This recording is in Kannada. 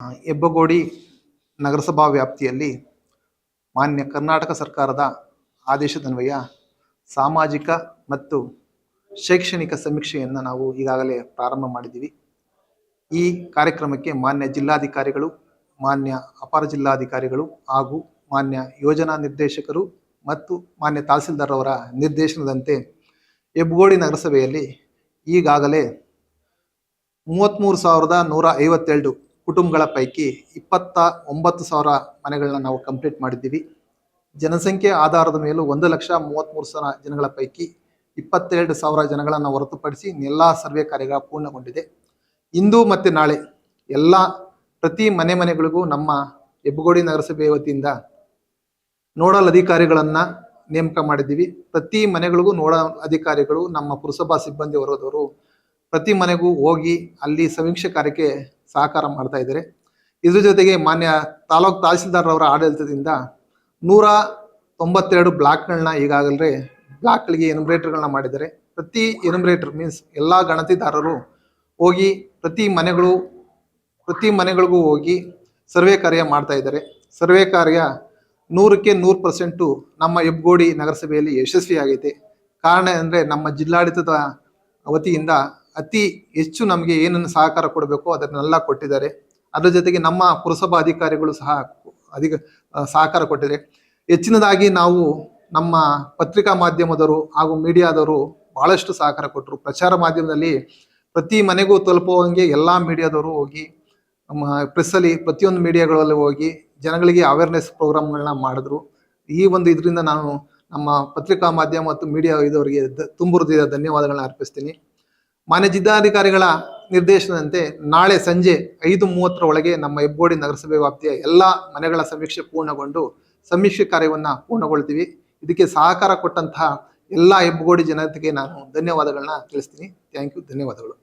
ಹೆಬ್ಬಗೋಡಿ ನಗರಸಭಾ ವ್ಯಾಪ್ತಿಯಲ್ಲಿ ಮಾನ್ಯ ಕರ್ನಾಟಕ ಸರ್ಕಾರದ ಆದೇಶದನ್ವಯ ಸಾಮಾಜಿಕ ಮತ್ತು ಶೈಕ್ಷಣಿಕ ಸಮೀಕ್ಷೆಯನ್ನು ನಾವು ಈಗಾಗಲೇ ಪ್ರಾರಂಭ ಮಾಡಿದ್ದೀವಿ. ಈ ಕಾರ್ಯಕ್ರಮಕ್ಕೆ ಮಾನ್ಯ ಜಿಲ್ಲಾಧಿಕಾರಿಗಳು, ಮಾನ್ಯ ಅಪರ ಜಿಲ್ಲಾಧಿಕಾರಿಗಳು ಹಾಗೂ ಮಾನ್ಯ ಯೋಜನಾ ನಿರ್ದೇಶಕರು ಮತ್ತು ಮಾನ್ಯ ತಹಸೀಲ್ದಾರ್ ಅವರ ನಿರ್ದೇಶನದಂತೆ ಹೆಬ್ಬಗೋಡಿ ನಗರಸಭೆಯಲ್ಲಿ ಈಗಾಗಲೇ ಮೂವತ್ತ್ಮೂರು ಸಾವಿರದ ನೂರ ಐವತ್ತೆರಡು ಕುಟುಂಬಗಳ ಪೈಕಿ ಇಪ್ಪತ್ತ ಒಂಬತ್ತು ಸಾವಿರ ಮನೆಗಳನ್ನ ನಾವು ಕಂಪ್ಲೀಟ್ ಮಾಡಿದ್ದೀವಿ. ಜನಸಂಖ್ಯೆ ಆಧಾರದ ಮೇಲೂ ಒಂದು ಲಕ್ಷ ಮೂವತ್ತ್ಮೂರು ಸಾವಿರ ಜನಗಳ ಪೈಕಿ ಇಪ್ಪತ್ತೆರಡು ಸಾವಿರ ಜನಗಳನ್ನು ಹೊರತುಪಡಿಸಿ ಎಲ್ಲ ಸರ್ವೆ ಕಾರ್ಯಗಳ ಪೂರ್ಣಗೊಂಡಿದೆ. ಇಂದು ಮತ್ತು ನಾಳೆ ಎಲ್ಲ ಪ್ರತಿ ಮನೆ ಮನೆಗಳಿಗೂ ನಮ್ಮ ಹೆಬ್ಬಗೋಡಿ ನಗರಸಭೆ ವತಿಯಿಂದ ನೋಡಲ್ ಅಧಿಕಾರಿಗಳನ್ನು ನೇಮಕ ಮಾಡಿದ್ದೀವಿ. ಪ್ರತಿ ಮನೆಗಳಿಗೂ ನೋಡಲ್ ಅಧಿಕಾರಿಗಳು ನಮ್ಮ ಪುರಸಭಾ ಸಿಬ್ಬಂದಿ ವರ್ಗದವರು ಪ್ರತಿ ಮನೆಗೂ ಹೋಗಿ ಅಲ್ಲಿ ಸಮೀಕ್ಷೆ ಕಾರ್ಯಕ್ಕೆ ಸಹಕಾರ ಮಾಡ್ತಾ ಇದ್ದಾರೆ. ಇದ್ರ ಜೊತೆಗೆ ಮಾನ್ಯ ತಾಲೂಕ್ ತಹಸೀಲ್ದಾರ್ ಅವರ ಆಡಳಿತದಿಂದ ನೂರ ತೊಂಬತ್ತೆರಡು ಬ್ಲಾಕ್ಗಳನ್ನ ಈಗಾಗಲೇ ಬ್ಲಾಕ್ಗಳಿಗೆ ಎನುಮ್ರೇಟರ್ಗಳನ್ನ ಮಾಡಿದ್ದಾರೆ. ಪ್ರತಿ ಎನುಮ್ರೇಟರ್ ಮೀನ್ಸ್ ಎಲ್ಲ ಗಣತಿದಾರರು ಹೋಗಿ ಪ್ರತಿ ಮನೆಗಳು, ಪ್ರತಿ ಮನೆಗಳಿಗೂ ಹೋಗಿ ಸರ್ವೆ ಕಾರ್ಯ ಮಾಡ್ತಾ ಇದ್ದಾರೆ. ಸರ್ವೆ ಕಾರ್ಯ ನೂರಕ್ಕೆ ನೂರು ಪರ್ಸೆಂಟು ನಮ್ಮ ಹೆಬ್ಗೋಡಿ ನಗರಸಭೆಯಲ್ಲಿ ಯಶಸ್ವಿಯಾಗೈತೆ. ಕಾರಣ ಅಂದರೆ ನಮ್ಮ ಜಿಲ್ಲಾಡಳಿತದ ವತಿಯಿಂದ ಅತಿ ಹೆಚ್ಚು ನಮಗೆ ಏನನ್ನು ಸಹಕಾರ ಕೊಡಬೇಕು ಅದನ್ನೆಲ್ಲ ಕೊಟ್ಟಿದ್ದಾರೆ. ಅದರ ಜೊತೆಗೆ ನಮ್ಮ ಪುರಸಭಾ ಅಧಿಕಾರಿಗಳು ಸಹ ಅಧಿಕ ಸಹಕಾರ ಕೊಟ್ಟಿದ್ದಾರೆ. ಹೆಚ್ಚಿನದಾಗಿ ನಾವು ನಮ್ಮ ಪತ್ರಿಕಾ ಮಾಧ್ಯಮದವರು ಹಾಗೂ ಮೀಡಿಯಾದವರು ಬಹಳಷ್ಟು ಸಹಕಾರ ಕೊಟ್ಟರು. ಪ್ರಚಾರ ಮಾಧ್ಯಮದಲ್ಲಿ ಪ್ರತಿ ಮನೆಗೂ ತಲುಪುವಂಗೆ ಎಲ್ಲ ಮೀಡಿಯಾದವರು ಹೋಗಿ, ನಮ್ಮ ಪ್ರೆಸ್ಸಲ್ಲಿ ಪ್ರತಿಯೊಂದು ಮೀಡಿಯಾಗಳಲ್ಲಿ ಹೋಗಿ ಜನಗಳಿಗೆ ಅವೇರ್ನೆಸ್ ಪ್ರೋಗ್ರಾಮ್ಗಳನ್ನ ಮಾಡಿದ್ರು. ಈ ಒಂದು ಇದರಿಂದ ನಾನು ನಮ್ಮ ಪತ್ರಿಕಾ ಮಾಧ್ಯಮ ಮತ್ತು ಮೀಡಿಯಾ ಇದವರಿಗೆ ತುಂಬು ಹೃದಯದ ಧನ್ಯವಾದಗಳನ್ನ ಅರ್ಪಿಸ್ತೀನಿ. ಮಾನ್ಯ ಜಿಲ್ಲಾಧಿಕಾರಿಗಳ ನಿರ್ದೇಶನದಂತೆ ನಾಳೆ ಸಂಜೆ ಐದು ಮೂವತ್ತರ ಒಳಗೆ ನಮ್ಮ ಹೆಬ್ಬೋಡಿ ನಗರಸಭೆ ವ್ಯಾಪ್ತಿಯ ಎಲ್ಲ ಮನೆಗಳ ಸಮೀಕ್ಷೆ ಪೂರ್ಣಗೊಂಡು ಸಮೀಕ್ಷೆ ಕಾರ್ಯವನ್ನು ಪೂರ್ಣಗೊಳ್ತೀವಿ. ಇದಕ್ಕೆ ಸಹಕಾರ ಕೊಟ್ಟಂತಹ ಎಲ್ಲ ಹೆಬ್ಬಗೋಡಿ ಜನತೆಗೆ ನಾನು ಧನ್ಯವಾದಗಳನ್ನ ತಿಳಿಸ್ತೀನಿ. Thank you. ಧನ್ಯವಾದಗಳು.